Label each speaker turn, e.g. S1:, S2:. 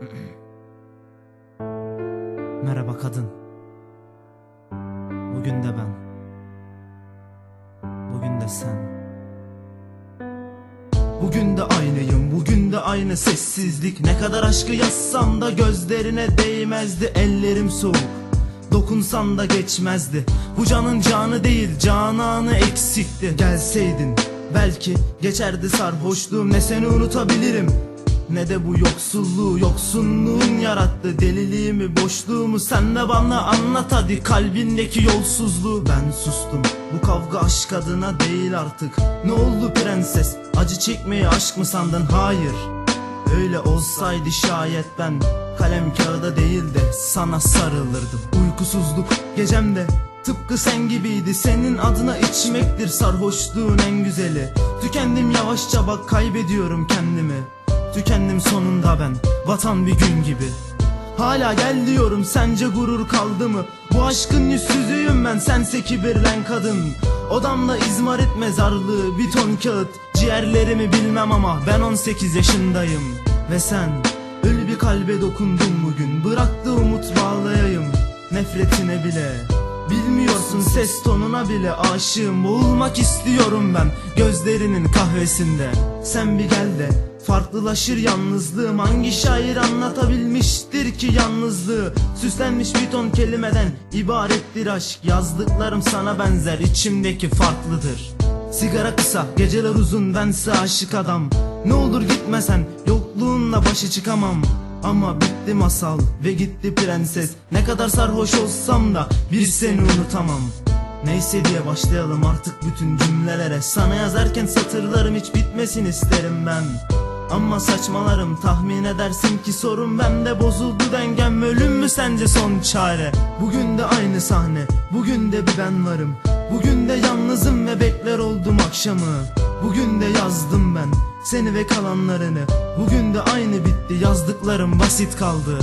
S1: Merhaba kadın. Bugün de ben. Bugün de sen. Bugün de aynıyım, bugün de aynı sessizlik Ne kadar aşkı yazsam da gözlerine değmezdi Ellerim soğuk, dokunsan da geçmezdi Bu canın canı değil, cananı eksikti Gelseydin, belki geçerdi sarhoşluğum Ne seni unutabilirim, ne de bu yoksulluğu Yoksunluğun yarattı. Deliliğimi, boşluğumu Sen de bana anlat hadi. Kalbindeki yolsuzluğu. Ben sustum, bu kavga aşk adına değil artık. Ne oldu prenses, acı çekmeyi aşk mı sandın? Hayır. Öyle olsaydı şayet ben Kalem kağıda değil de sana sarılırdım. Uykusuzluk gecemde Tıpkı sen gibiydi. Senin adına içmektir sarhoşluğun en güzeli. Tükendim yavaşça bak kaybediyorum kendimi Tükendim sonunda ben vatan bir gün gibi. Hala gel diyorum sence gurur kaldı mı? Bu aşkın yüzsüzüyüm ben sense kibirlen kadın. Odamda izmarit mezarlığı bir ton kağıt. Ciğerlerimi bilmem ama ben 18 yaşındayım. Ve sen ölü bir kalbe dokundun bugün. Bıraktı umut bağlayayım nefretine bile Bilmiyorsun ses tonuna bile aşığım. Boğulmak istiyorum ben gözlerinin kahvesinde. Sen bir gel de farklılaşır yalnızlığım. Hangi şair anlatabilmiştir ki yalnızlığı? Süslenmiş bir ton kelimeden ibarettir aşk. Yazdıklarım sana benzer içimdeki farklıdır. Sigara kısa geceler uzun bense aşık adam. Ne olur gitmesen yokluğunla başa çıkamam ama bitti masal ve gitti prenses. Ne kadar sarhoş olsam da bir seni unutamam. Neyse diye başlayalım artık bütün cümlelere. Sana yazarken satırlarım hiç bitmesin isterim ben. Ama saçmalarım tahmin edersin ki sorun bende bozuldu dengem. Ölüm mü sence son çare? Bugün de aynı sahne bugün de bir ben varım. Bugün de yalnızım ve bekler oldum akşamı Bugün de yazdım ben seni ve kalanlarını. Bugün de aynı bitti yazdıklarım basit kaldı